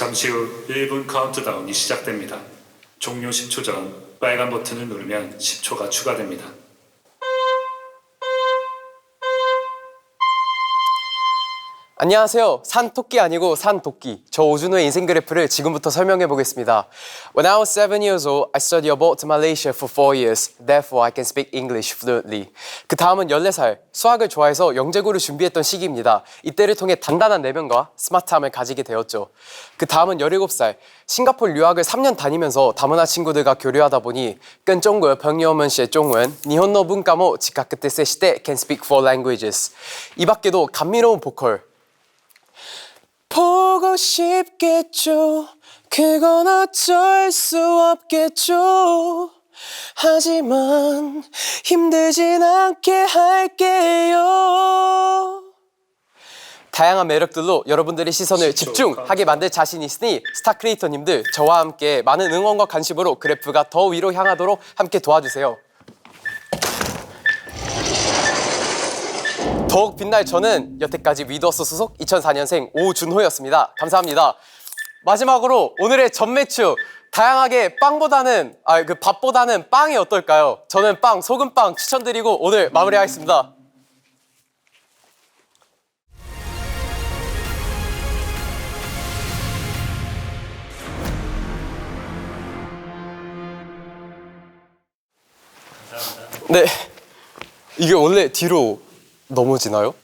잠시 후 1분 카운트다운이 시작됩니다. 종료 10초 전 빨간 버튼을 누르면 10초가 추가됩니다. 안녕하세요. 산토끼 아니고 산도끼. 저 오준호의 인생 그래프를 지금부터 설명해 보겠습니다. When I was seven years old, I studied abroad to Malaysia for four years. Therefore, I can speak English fluently. 그 다음은 14살. 수학을 좋아해서 영재고를 준비했던 시기입니다. 이때를 통해 단단한 내면과 스마트함을 가지게 되었죠. 그 다음은 17살. 싱가포르 유학을 3년 다니면서 다문화 친구들과 교류하다 보니 끈종글 병여문 씨의 종은 일본 문화모 직각 그때 세시대 can speak four languages. 이 밖에도 감미로운 보컬, 보고 싶겠죠. 그건 어쩔 수 없겠죠. 하지만 힘들진 않게 할게요. 다양한 매력들로 여러분들의 시선을 집중하게 만들 자신 있으니 스타 크리에이터님들 저와 함께 많은 응원과 관심으로 그래프가 더 위로 향하도록 함께 도와주세요. 더욱 빛날 저는 여태까지 위더스 소속 2004년생 오준호였습니다. 감사합니다. 마지막으로 오늘의 전매추 다양하게 빵보다는 아 그 밥보다는 빵이 어떨까요? 저는 빵 소금빵 추천드리고 오늘 마무리하겠습니다. 네. 이게 원래 뒤로 넘어지나요?